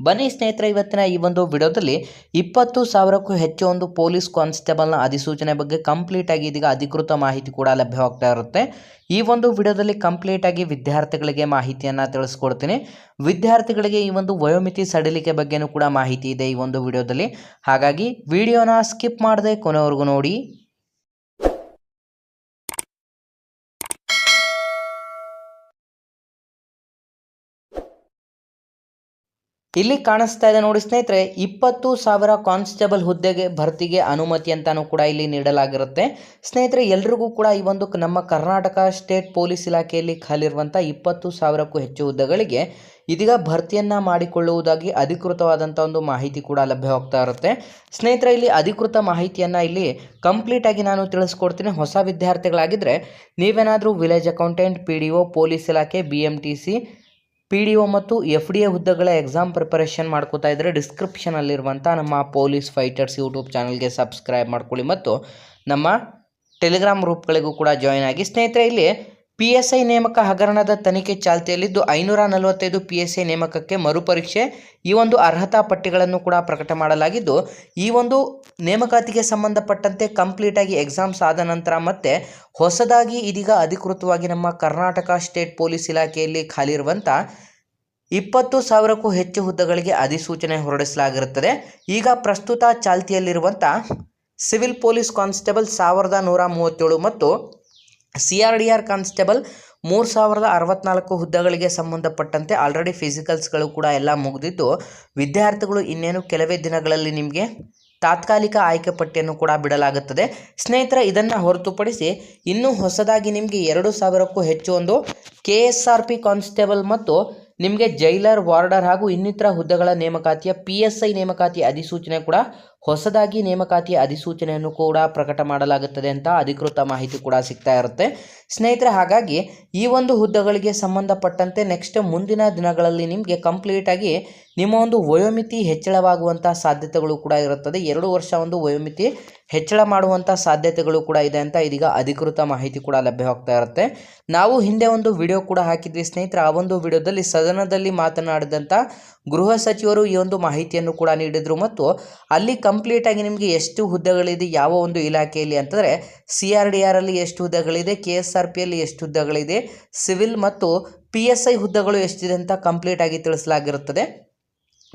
ಬನ್ನಿ ಸ್ನೇಹಿತರೆ, ಇವತ್ತಿನ ಈ ಒಂದು ವಿಡಿಯೋದಲ್ಲಿ ಇಪ್ಪತ್ತು ಸಾವಿರಕ್ಕೂ ಹೆಚ್ಚು ಒಂದು ಪೊಲೀಸ್ ಕಾನ್ಸ್ಟೇಬಲ್ನ ಅಧಿಸೂಚನೆ ಬಗ್ಗೆ ಕಂಪ್ಲೀಟಾಗಿ ಇದೀಗ ಅಧಿಕೃತ ಮಾಹಿತಿ ಕೂಡ ಲಭ್ಯವಾಗ್ತಾ ಇರುತ್ತೆ. ಈ ಒಂದು ವಿಡಿಯೋದಲ್ಲಿ ಕಂಪ್ಲೀಟಾಗಿ ವಿದ್ಯಾರ್ಥಿಗಳಿಗೆ ಮಾಹಿತಿಯನ್ನು ತಿಳಿಸ್ಕೊಡ್ತೀನಿ. ವಿದ್ಯಾರ್ಥಿಗಳಿಗೆ ಈ ಒಂದು ವಯೋಮಿತಿ ಸಡಿಲಿಕೆ ಬಗ್ಗೆನೂ ಕೂಡ ಮಾಹಿತಿ ಇದೆ ಈ ಒಂದು ವಿಡಿಯೋದಲ್ಲಿ. ಹಾಗಾಗಿ ವಿಡಿಯೋನ ಸ್ಕಿಪ್ ಮಾಡದೆ ಕೊನೆವರೆಗೂ ನೋಡಿ. ಇಲ್ಲಿ ಕಾಣಿಸ್ತಾ ಇದೆ ನೋಡಿ ಸ್ನೇಹಿತರೆ, ಇಪ್ಪತ್ತು ಸಾವಿರ ಕಾನ್ಸ್ಟೇಬಲ್ ಹುದ್ದೆಗೆ ಭರ್ತಿಗೆ ಅನುಮತಿ ಅಂತಾನೂ ಕೂಡ ಇಲ್ಲಿ ನೀಡಲಾಗಿರುತ್ತೆ. ಸ್ನೇಹಿತರೆ, ಎಲ್ರಿಗೂ ಕೂಡ ಈ ಒಂದು ನಮ್ಮ ಕರ್ನಾಟಕ ಸ್ಟೇಟ್ ಪೊಲೀಸ್ ಇಲಾಖೆಯಲ್ಲಿ ಖಾಲಿರುವಂಥ ಇಪ್ಪತ್ತು ಸಾವಿರಕ್ಕೂ ಹೆಚ್ಚು ಹುದ್ದೆಗಳಿಗೆ ಇದೀಗ ಭರ್ತಿಯನ್ನ ಮಾಡಿಕೊಳ್ಳುವುದಾಗಿ ಅಧಿಕೃತವಾದಂಥ ಒಂದು ಮಾಹಿತಿ ಕೂಡ ಲಭ್ಯವಾಗ್ತಾ ಇರುತ್ತೆ. ಸ್ನೇಹಿತರೆ, ಇಲ್ಲಿ ಅಧಿಕೃತ ಮಾಹಿತಿಯನ್ನ ಇಲ್ಲಿ ಕಂಪ್ಲೀಟ್ ಆಗಿ ನಾನು ತಿಳಿಸ್ಕೊಡ್ತೀನಿ. ಹೊಸ ವಿದ್ಯಾರ್ಥಿಗಳಾಗಿದ್ದರೆ ನೀವೇನಾದರೂ ವಿಲೇಜ್ ಅಕೌಂಟೆಂಟ್, ಪಿ ಪೊಲೀಸ್ ಇಲಾಖೆ, ಬಿ ಪಿ ಡಿ ಒ ಮತ್ತು ಎಫ್ ಡಿ ಎ ಹುದ್ದೆಗಳ ಎಕ್ಸಾಮ್ ಪ್ರಿಪರೇಷನ್ ಮಾಡ್ಕೋತಾ ಇದ್ದರೆ ಡಿಸ್ಕ್ರಿಪ್ಷನಲ್ಲಿರುವಂಥ ನಮ್ಮ ಪೊಲೀಸ್ ಫೈಟರ್ಸ್ ಯೂಟ್ಯೂಬ್ ಚಾನಲ್ಗೆ ಸಬ್ಸ್ಕ್ರೈಬ್ ಮಾಡ್ಕೊಳ್ಳಿ ಮತ್ತು ನಮ್ಮ ಟೆಲಿಗ್ರಾಮ್ ಗ್ರೂಪ್ಗಳಿಗೂ ಕೂಡ ಜಾಯ್ನ್ ಆಗಿ ಸ್ನೇಹಿತರೆ, ಇಲ್ಲಿ ಪಿ ಎಸ್ ಐ ನೇಮಕ ಹಗರಣದ ತನಿಖೆ ಚಾಲ್ತಿಯಲ್ಲಿದ್ದು ಐನೂರ ನಲವತ್ತೈದು ಪಿಎಸ್ಐ ನೇಮಕಕ್ಕೆ ಮರುಪರೀಕ್ಷೆ, ಈ ಒಂದು ಅರ್ಹತಾ ಪಟ್ಟಿಗಳನ್ನು ಕೂಡ ಪ್ರಕಟ ಮಾಡಲಾಗಿದ್ದು, ಈ ಒಂದು ನೇಮಕಾತಿಗೆ ಸಂಬಂಧಪಟ್ಟಂತೆ ಕಂಪ್ಲೀಟಾಗಿ ಎಕ್ಸಾಮ್ಸ್ ಆದ ನಂತರ ಮತ್ತೆ ಹೊಸದಾಗಿ ಇದೀಗ ಅಧಿಕೃತವಾಗಿ ನಮ್ಮ ಕರ್ನಾಟಕ ಸ್ಟೇಟ್ ಪೊಲೀಸ್ ಇಲಾಖೆಯಲ್ಲಿ ಖಾಲಿ ಇರುವಂಥ ಇಪ್ಪತ್ತು ಸಾವಿರಕ್ಕೂ ಹೆಚ್ಚು ಹುದ್ದೆಗಳಿಗೆ ಅಧಿಸೂಚನೆ ಹೊರಡಿಸಲಾಗಿರುತ್ತದೆ. ಈಗ ಪ್ರಸ್ತುತ ಚಾಲ್ತಿಯಲ್ಲಿರುವಂಥ ಸಿವಿಲ್ ಪೊಲೀಸ್ ಕಾನ್ಸ್ಟೇಬಲ್ ಸಾವಿರದ ನೂರ ಮೂವತ್ತೇಳು ಮತ್ತು C R D R constable ಮೂರು ಸಾವಿರದ ಅರವತ್ನಾಲ್ಕು ಹುದ್ದೆಗಳಿಗೆ ಸಂಬಂಧಪಟ್ಟಂತೆ ಆಲ್ರೆಡಿ ಫಿಸಿಕಲ್ಸ್ಗಳು ಕೂಡ ಎಲ್ಲ ಮುಗಿದಿದ್ದು, ವಿದ್ಯಾರ್ಥಿಗಳು ಇನ್ನೇನು ಕೆಲವೇ ದಿನಗಳಲ್ಲಿ ನಿಮಗೆ ತಾತ್ಕಾಲಿಕ ಆಯ್ಕೆ ಪಟ್ಟಿಯನ್ನು ಕೂಡ ಬಿಡಲಾಗುತ್ತದೆ. ಸ್ನೇಹಿತರ, ಇದನ್ನು ಹೊರತುಪಡಿಸಿ ಇನ್ನೂ ಹೊಸದಾಗಿ ನಿಮಗೆ ಎರಡು ಸಾವಿರಕ್ಕೂ ಹೆಚ್ಚು ಒಂದು K S R P constable ಮತ್ತು ನಿಮಗೆ ಜೈಲರ್, ವಾರ್ಡರ್ ಹಾಗೂ ಇನ್ನಿತರ ಹುದ್ದೆಗಳ ನೇಮಕಾತಿಯ ಪಿ ಎಸ್ ಐ ನೇಮಕಾತಿ ಅಧಿಸೂಚನೆ ಕೂಡ ಹೊಸದಾಗಿ ನೇಮಕಾತಿಯ ಅಧಿಸೂಚನೆಯನ್ನು ಕೂಡ ಪ್ರಕಟ ಮಾಡಲಾಗುತ್ತದೆ ಅಂತ ಅಧಿಕೃತ ಮಾಹಿತಿ ಕೂಡ ಸಿಗ್ತಾ ಇರುತ್ತೆ. ಸ್ನೇಹಿತರೆ, ಹಾಗಾಗಿ ಈ ಒಂದು ಹುದ್ದೆಗಳಿಗೆ ಸಂಬಂಧಪಟ್ಟಂತೆ ನೆಕ್ಸ್ಟ್ ಮುಂದಿನ ದಿನಗಳಲ್ಲಿ ನಿಮಗೆ ಕಂಪ್ಲೀಟಾಗಿ ನಿಮ್ಮ ಒಂದು ವಯೋಮಿತಿ ಹೆಚ್ಚಳವಾಗುವಂಥ ಸಾಧ್ಯತೆಗಳು ಕೂಡ ಇರುತ್ತದೆ. ಎರಡು ವರ್ಷ ಒಂದು ವಯೋಮಿತಿ ಹೆಚ್ಚಳ ಮಾಡುವಂಥ ಸಾಧ್ಯತೆಗಳು ಕೂಡ ಇದೆ ಅಂತ ಇದೀಗ ಅಧಿಕೃತ ಮಾಹಿತಿ ಕೂಡ ಲಭ್ಯವಾಗ್ತಾ ಇರುತ್ತೆ. ನಾವು ಹಿಂದೆ ಒಂದು ವಿಡಿಯೋ ಕೂಡ ಹಾಕಿದ್ವಿ ಸ್ನೇಹಿತರೆ, ಆ ಒಂದು ವಿಡಿಯೋದಲ್ಲಿ ಸದನದಲ್ಲಿ ಮಾತನಾಡಿದಂಥ ಗೃಹ ಸಚಿವರು ಈ ಒಂದು ಮಾಹಿತಿಯನ್ನು ಕೂಡ ನೀಡಿದರು ಮತ್ತು ಅಲ್ಲಿ ಕಂಪ್ಲೀಟಾಗಿ ನಿಮಗೆ ಎಷ್ಟು ಹುದ್ದೆಗಳಿದೆ, ಯಾವ ಒಂದು ಇಲಾಖೆಯಲ್ಲಿ ಅಂತಂದರೆ ಸಿ ಆರ್ ಡಿ ಆರ್ ಅಲ್ಲಿ ಎಷ್ಟು ಹುದ್ದೆಗಳಿದೆ ಕೆ ಎಸ್ ಆರ್ ಪಿಯಲ್ಲಿ ಎಷ್ಟು ಹುದ್ದೆಗಳಿದೆ, ಸಿವಿಲ್ ಮತ್ತು ಪಿ ಎಸ್ ಐ ಹುದ್ದೆಗಳು ಎಷ್ಟಿದೆ ಅಂತ ಕಂಪ್ಲೀಟಾಗಿ ತಿಳಿಸಲಾಗಿರುತ್ತದೆ.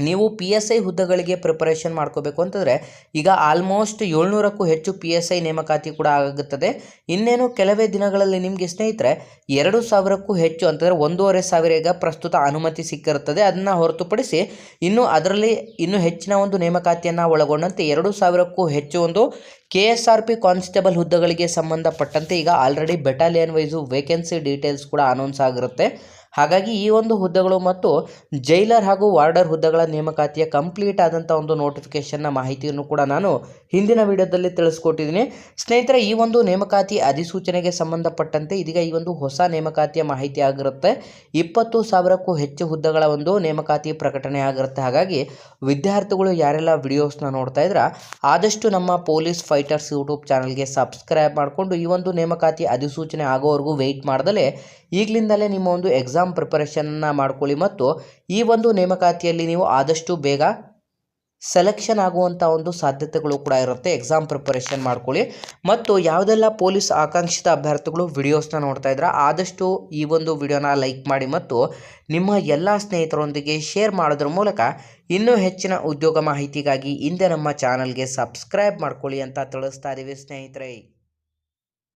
ನೀವು ಪಿ ಎಸ್ ಐ ಹುದ್ದೆಗಳಿಗೆ ಪ್ರಿಪರೇಷನ್ ಮಾಡ್ಕೋಬೇಕು ಅಂತಂದರೆ ಈಗ ಆಲ್ಮೋಸ್ಟ್ ಏಳ್ನೂರಕ್ಕೂ ಹೆಚ್ಚು ಪಿ ಎಸ್ ಐ ನೇಮಕಾತಿ ಕೂಡ ಆಗುತ್ತದೆ. ಇನ್ನೇನು ಕೆಲವೇ ದಿನಗಳಲ್ಲಿ ನಿಮಗೆ ಸ್ನೇಹಿತರೆ ಎರಡು ಸಾವಿರಕ್ಕೂ ಹೆಚ್ಚು ಅಂತಂದರೆ ಒಂದೂವರೆ ಸಾವಿರ ಈಗ ಪ್ರಸ್ತುತ ಅನುಮತಿ ಸಿಕ್ಕಿರುತ್ತದೆ. ಅದನ್ನು ಹೊರತುಪಡಿಸಿ ಇನ್ನು ಅದರಲ್ಲಿ ಇನ್ನೂ ಹೆಚ್ಚಿನ ಒಂದು ನೇಮಕಾತಿಯನ್ನು ಒಳಗೊಂಡಂತೆ ಎರಡು ಸಾವಿರಕ್ಕೂ ಹೆಚ್ಚು ಒಂದು K S R P constable ಹುದ್ದೆಗಳಿಗೆ ಸಂಬಂಧಪಟ್ಟಂತೆ ಈಗ already battalion wise vacancy details ಕೂಡ ಅನೌನ್ಸ್ ಆಗಿರುತ್ತೆ. ಹಾಗಾಗಿ ಈ ಒಂದು ಹುದ್ದೆಗಳು ಮತ್ತು ಜೈಲರ್ ಹಾಗೂ ವಾರ್ಡರ್ ಹುದ್ದೆಗಳ ನೇಮಕಾತಿಯ ಕಂಪ್ಲೀಟ್ ಆದಂಥ ಒಂದು ನೋಟಿಫಿಕೇಷನ್ನ ಮಾಹಿತಿಯನ್ನು ಕೂಡ ನಾನು ಹಿಂದಿನ ವಿಡಿಯೋದಲ್ಲಿ ತಿಳಿಸ್ಕೊಟ್ಟಿದ್ದೀನಿ. ಸ್ನೇಹಿತರೆ, ಈ ಒಂದು ನೇಮಕಾತಿ ಅಧಿಸೂಚನೆಗೆ ಸಂಬಂಧಪಟ್ಟಂತೆ ಇದೀಗ ಈ ಒಂದು ಹೊಸ ನೇಮಕಾತಿಯ ಮಾಹಿತಿ ಆಗಿರುತ್ತೆ. ಇಪ್ಪತ್ತು ಸಾವಿರಕ್ಕೂ ಹೆಚ್ಚು ಹುದ್ದೆಗಳ ಒಂದು ನೇಮಕಾತಿ ಪ್ರಕಟಣೆ ಆಗಿರುತ್ತೆ. ಹಾಗಾಗಿ ವಿದ್ಯಾರ್ಥಿಗಳು ಯಾರೆಲ್ಲ ವಿಡಿಯೋಸ್ನ ನೋಡ್ತಾ ಇದ್ರ ಆದಷ್ಟು ನಮ್ಮ ಪೊಲೀಸ್ ಫೈಟರ್ಸ್ ಯೂಟ್ಯೂಬ್ ಚಾನಲ್ಗೆ ಸಬ್ಸ್ಕ್ರೈಬ್ ಮಾಡಿಕೊಂಡು ಈ ಒಂದು ನೇಮಕಾತಿ ಅಧಿಸೂಚನೆ ಆಗೋವರೆಗೂ ವೆಯ್ಟ್ ಮಾಡ್ದಲೇ ಈಗಲಿಂದಲೇ ನಿಮ್ಮ ಒಂದು ಎಕ್ಸಾಮ್ ಪ್ರಿಪರೇಷನ್ನ ಮಾಡ್ಕೊಳ್ಳಿ. ಮತ್ತು ಈ ಒಂದು ನೇಮಕಾತಿಯಲ್ಲಿ ನೀವು ಆದಷ್ಟು ಬೇಗ ಸೆಲೆಕ್ಷನ್ ಆಗುವಂಥ ಒಂದು ಸಾಧ್ಯತೆಗಳು ಕೂಡ ಇರುತ್ತೆ. ಎಕ್ಸಾಮ್ ಪ್ರಿಪರೇಷನ್ ಮಾಡ್ಕೊಳ್ಳಿ. ಮತ್ತು ಯಾವುದೆಲ್ಲ ಪೊಲೀಸ್ ಆಕಾಂಕ್ಷಿತ ಅಭ್ಯರ್ಥಿಗಳು ವಿಡಿಯೋಸ್ನ ನೋಡ್ತಾ ಇದ್ರೆ, ಆದಷ್ಟು ಈ ಒಂದು ವಿಡಿಯೋನ ಲೈಕ್ ಮಾಡಿ ಮತ್ತು ನಿಮ್ಮ ಎಲ್ಲ ಸ್ನೇಹಿತರೊಂದಿಗೆ ಶೇರ್ ಮಾಡೋದ್ರ ಮೂಲಕ ಇನ್ನೂ ಹೆಚ್ಚಿನ ಉದ್ಯೋಗ ಮಾಹಿತಿಗಾಗಿ ಹಿಂದೆ ನಮ್ಮ ಚಾನಲ್ಗೆ ಸಬ್ಸ್ಕ್ರೈಬ್ ಮಾಡ್ಕೊಳ್ಳಿ ಅಂತ ತಿಳಿಸ್ತಾ ಇದ್ದೀವಿ ಸ್ನೇಹಿತರೆ.